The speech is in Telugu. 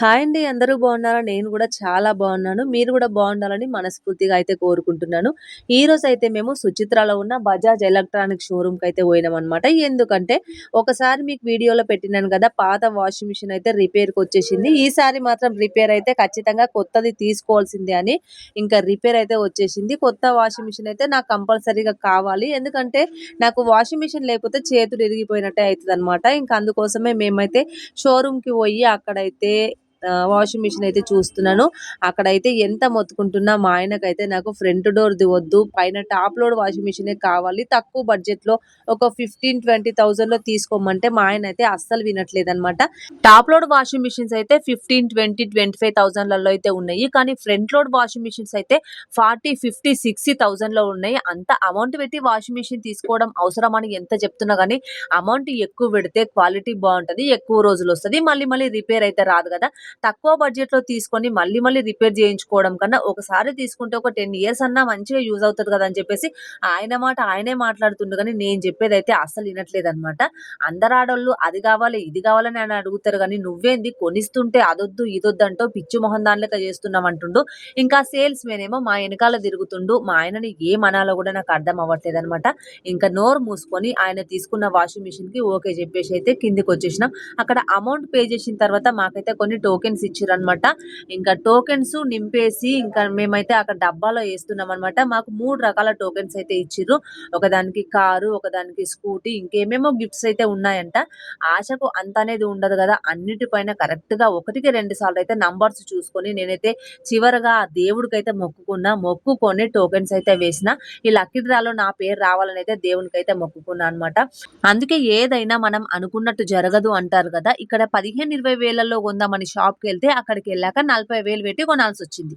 హాయ్ అండి అందరూ బాగున్నారా? నేను కూడా చాలా బాగున్నాను. మీరు కూడా బాగుండాలని మనస్ఫూర్తిగా అయితే కోరుకుంటున్నాను. ఈ రోజు అయితే మేము సుచిత్రాలో ఉన్న బజాజ్ ఎలక్ట్రానిక్ షోరూమ్కి అయితే పోయినాం అనమాట ఎందుకంటే ఒకసారి మీకు వీడియోలో పెట్టినాను కదా పాత వాషింగ్ మిషన్ అయితే రిపేర్కి వచ్చేసింది. ఈసారి మాత్రం రిపేర్ అయితే ఖచ్చితంగా కొత్తది తీసుకోవాల్సిందే అని ఇంకా రిపేర్ అయితే వచ్చేసింది. కొత్త వాషింగ్ మిషన్ అయితే నాకు కంపల్సరీగా కావాలి. ఎందుకంటే నాకు వాషింగ్ మిషన్ లేకపోతే చేతులు ఇరిగిపోయినట్టే అవుతుంది అనమాట ఇంకా అందుకోసమే మేమైతే షోరూమ్కి పోయి అక్కడైతే వాషింగ్ మిషన్ అయితే చూస్తున్నాను. అక్కడైతే ఎంత మొత్తుకుంటున్నా మా ఆయనకైతే నాకు ఫ్రంట్ డోర్ది వద్దు. పైన టాప్ లోడ్ వాషింగ్ మిషనే కావాలి. తక్కువ బడ్జెట్లో ఒక ఫిఫ్టీన్ ట్వంటీ థౌసండ్లో తీసుకోమంటే మా ఆయన అయితే అస్సలు వినట్లేదు అనమాట టాప్ లోడ్ వాషింగ్ మిషన్స్ అయితే ఫిఫ్టీన్ ట్వంటీ ట్వంటీ ఫైవ్ థౌసండ్లలో అయితే ఉన్నాయి. కానీ ఫ్రంట్ లోడ్ వాషింగ్ మిషన్స్ అయితే ఫార్టీ ఫిఫ్టీ సిక్స్టీ థౌసండ్లో ఉన్నాయి. అంత అమౌంట్ పెట్టి వాషింగ్ మిషన్ తీసుకోవడం అవసరమని ఎంత చెప్తున్నా కానీ అమౌంట్ ఎక్కువ పెడితే క్వాలిటీ బాగుంటది ఎక్కువ రోజులు వస్తది. మళ్ళీ మళ్ళీ రిపేర్ అయితే రాదు కదా. తక్కువ బడ్జెట్లో తీసుకొని మళ్ళీ మళ్ళీ రిపేర్ చేయించుకోవడం కన్నా ఒకసారి తీసుకుంటే ఒక టెన్ ఇయర్స్ అన్నా మంచిగా యూజ్ అవుతుంది కదా అని చెప్పేసి ఆయన మాట ఆయనే మాట్లాడుతుండు కానీ నేను చెప్పేది అయితే అస్సలు వినట్లేదు అనమాట అందరు ఆడోళ్ళు అది కావాలి ఇది కావాలని ఆయన అడుగుతారు కానీ నువ్వేంది కొనిస్తుంటే అదొద్దు ఇదొద్దు అంటూ పిచ్చి మొహం దానిలక చేస్తున్నాం అంటుండు. ఇంకా సేల్స్ మెన్ ఏమో మా వెనకాల తిరుగుతుండు మా ఆయనని ఏం అనాలో కూడా నాకు అర్థం అవ్వట్లేదు అనమాట ఇంకా నోరు మూసుకొని ఆయన తీసుకున్న వాషింగ్ మిషన్కి ఓకే చెప్పేసి అయితే కిందికి వచ్చేసినాం. అక్కడ అమౌంట్ పే చేసిన తర్వాత మాకైతే కొన్ని టోకెన్స్ ఇచ్చారు ఇంకా టోకెన్స్ నింపేసి ఇంకా మేమైతే అక్కడ డబ్బాలో వేస్తున్నాం అనమాట మాకు మూడు రకాల టోకెన్స్ అయితే ఇచ్చిర్రు. ఒకదానికి కారు ఒకదానికి స్కూటీ ఇంకేమేమో గిఫ్ట్స్ అయితే ఉన్నాయంట. ఆశకు అంత అనేది ఉండదు కదా. అన్నిటిపైన కరెక్ట్గా ఒకటికి రెండు సార్లు అయితే నంబర్స్ చూసుకొని నేనైతే చివరగా ఆ దేవుడికైతే మొక్కుకున్నా మొక్కుకొని టోకెన్స్ అయితే వేసిన. ఈ లక్కీ డ్రాలో నా పేరు రావాలని అయితే దేవునికి అయితే మొక్కుకున్నా అనమాట అందుకే ఏదైనా మనం అనుకున్నట్టు జరగదు అంటారు కదా. ఇక్కడ పదిహేను ఇరవై వేలలో కొందామని షాప్ షాప్కి వెళ్తే అక్కడికి వెళ్ళాక నలభై వేలు పెట్టి కొనాల్సి వచ్చింది